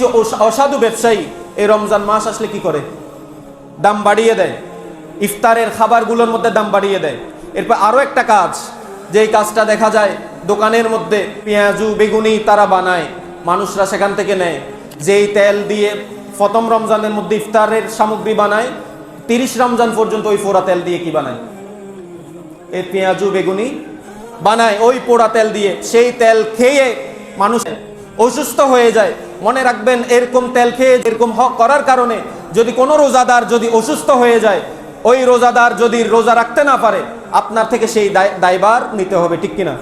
কিছু অসাধু ব্যবসায়ী এই রমজান মাস আসলে কি করে? দাম বাড়িয়ে দেয়। ইফতারের খাবারগুলোর মধ্যে দাম বাড়িয়ে দেয়। এরপর আরও একটা কাজ, যেই কাজটা দেখা যায়, দোকানের মধ্যে পেঁয়াজু, বেগুনি তারা বানায়, মানুষরা সেখান থেকে নেয়। যেই তেল দিয়ে প্রথম রমজানের মধ্যে ইফতারের সামগ্রী বানায়, তিরিশ রমজান পর্যন্ত ওই ফোড়া তেল দিয়ে কি বানায়? এই পেঁয়াজু, বেগুনি বানায়, ওই পোড়া তেল দিয়ে। সেই তেল খেয়ে মানুষ অসুস্থ হয়ে যায়। মনে রাখবেন, এরকম তেল খেয়ে এরকম হক করার কারণে যদি কোনো রোজাদার যদি অসুস্থ হয়ে যায়, ওই রোজাদার যদি রোজা রাখতে না পারে, আপনার থেকে সেই দায়- দায়ভার নিতে হবে, ঠিক কিনা?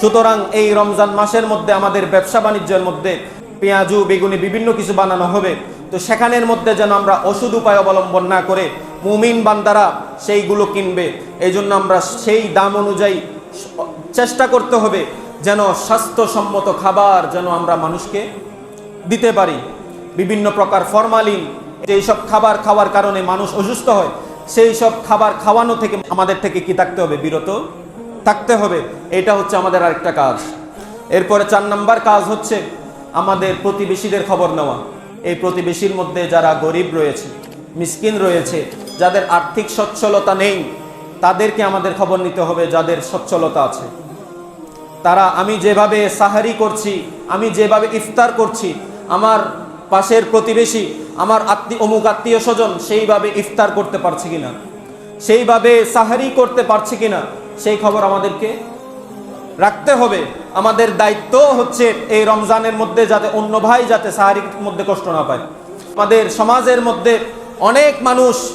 সুতরাং এই রমজান মাসের মধ্যে আমাদের ব্যবসা বাণিজ্যের মধ্যে পেঁয়াজু, বেগুনি, বিভিন্ন কিছু বানানো হবে। তো সেখানের মধ্যে যেন আমরা ওষুধ উপায় অবলম্বন না করে মুমিন বান্দারা সেইগুলো কিনবে। এই জন্য আমরা সেই দাম অনুযায়ী চেষ্টা করতে হবে যেন স্বাস্থ্যসম্মত খাবার যেন আমরা মানুষকে দিতে পারি। বিভিন্ন প্রকার ফরমালিন, যেই সব খাবার খাওয়ার কারণে মানুষ অসুস্থ হয়, সেই সব খাবার খাওয়ানো থেকে আমাদের থেকে কি থাকতে হবে? বিরত থাকতে হবে। এটা হচ্ছে আমাদের আরেকটা কাজ। এরপরে চার নাম্বার কাজ হচ্ছে আমাদের প্রতিবেশীদের খবর নেওয়া। এই প্রতিবেশীর মধ্যে যারা গরিব রয়েছে, মিসকিন রয়েছে, যাদের আর্থিক সচ্ছলতা নেই, তাদেরকে আমাদের খবর নিতে হবে যাদের সচ্ছলতা আছে। তারা, আমি যেভাবে সাহারি করছি, আমি যেভাবে ইফতার করছি আমার পাশের প্রতিবেশী, আমার আত্মীয় অমুক আত্মীয় স্বজন সেইভাবে ইফতার করতে পারছে কিনা? সেইভাবে সাহারি করতে পারছে কিনা? সেই খবর আমাদেরকে রাখতে হবে। আমাদের দায়িত্ব হচ্ছে এই রমজানের মধ্যে যাতে অন্য ভাই যাতে সাহারির মধ্যে কষ্ট না পায়। আমাদের সমাজের মধ্যে অনেক মানুষ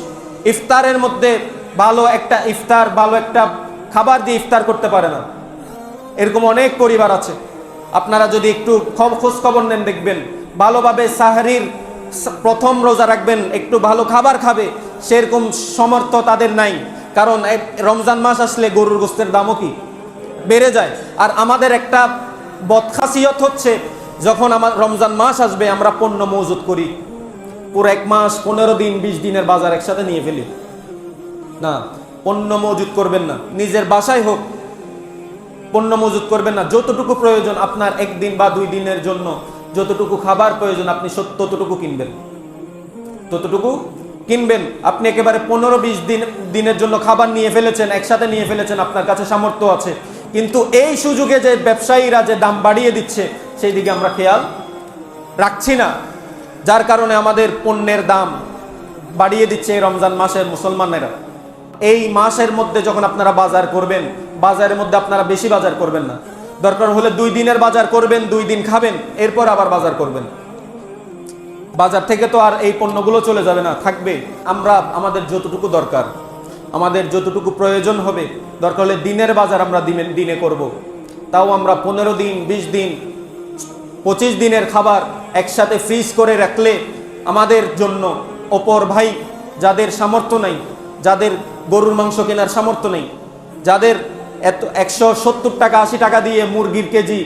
ইফতারের মধ্যে ভালো একটা ইফতার, ভালো একটা খাবার দিয়ে ইফতার করতে পারে না। এরকম অনেক পরিবার আছে। আপনারা যদি একটু খোঁজ খবর নেন দেখবেন। ভালোভাবে সাহারির প্রথম রোজা রাখবেন, একটু ভালো খাবার খাবে, সেরকম সমর্থ তাদের নাই। কারণ রমজান মাস আসলে গরুর গোস্তের দামও কি? বেড়ে যায়। আর আমাদের একটা বদখাসিয়ত হচ্ছে, যখন আমার রমজান মাস আসবে, আমরা পণ্য মজুত করি। পুরো এক মাস পনেরো দিন, বিশ দিনের বাজার একসাথে নিয়ে ফেলি। না, পণ্য মজুত করবেন না। নিজের বাসায় হোক, পণ্য মজুত করবেন না। যতটুকু প্রয়োজন আপনার একদিন বা দুই দিনের জন্য। যতটুকু খাবার প্রয়োজন, আপনি ততটুকু কিনবেন। ততটুকু কিনবেন। আপনি একেবারে পনেরো বিশ দিন, দিনের জন্য খাবার নিয়ে ফেলেছেন, একসাথে নিয়ে ফেলেছেন, আপনার কাছে সামর্থ্য আছে। কিন্তু এই সুযোগে যে ব্যবসায়ীরা যে দাম বাড়িয়ে দিচ্ছে, সেই দিকে আমরা খেয়াল রাখছি না। যার কারণে আমাদের পণ্যের দাম বাড়িয়ে দিচ্ছে এই রমজান মাসের মুসলমানেরা। এই মাসের মধ্যে যখন আপনারা বাজার করবেন, বাজারের মধ্যে আপনারা বেশি বাজার করবেন না। দরকার হলে দুই দিনের বাজার করবেন, দুই দিন খাবেন, এরপর আবার বাজার করবেন বাজার থেকে তো আর এই পণ্যগুলো চলে যাবে না, থাকবে আমরা, আমাদের যতটুকু দরকার, আমাদের যতটুকু প্রয়োজন হবে, দরকার হলে দিনের বাজার আমরা দিনে দিনে করব। তাও আমরা পনেরো দিন, বিশ দিন, পঁচিশ দিনের খাবার একসাথে ফ্রিজ করে রাখলে আমাদের জন্য অপর ভাই যাদের সামর্থ্য নেই, যাদের গরুর মাংস কেনার সামর্থ্য নেই, যাদের এত একশো সত্তর টাকা, আশি টাকা দিয়ে মুরগির কেজি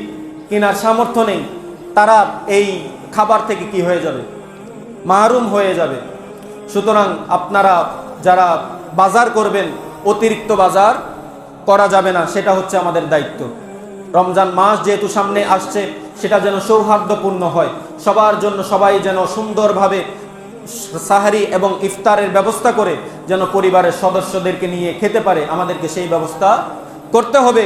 কেনার সামর্থ্য নেই। তারা এই খাবার থেকে কি হয়ে যাবে? মাহরুম হয়ে যাবে। সুতরাং আপনারা যারা বাজার করবেন, অতিরিক্ত বাজার করা যাবে না, সেটা হচ্ছে আমাদের দায়িত্ব। রমজান মাস যেহেতু সামনে আসছে, সেটা যেন সৌহার্দ্যপূর্ণ হয়। সবার জন্য সবাই যেন সুন্দরভাবে সাহারি এবং ইফতারের ব্যবস্থা করে, যেন পরিবারের সদস্যদেরকে নিয়ে খেতে পারে, আমাদেরকে সেই ব্যবস্থা করতে হবে।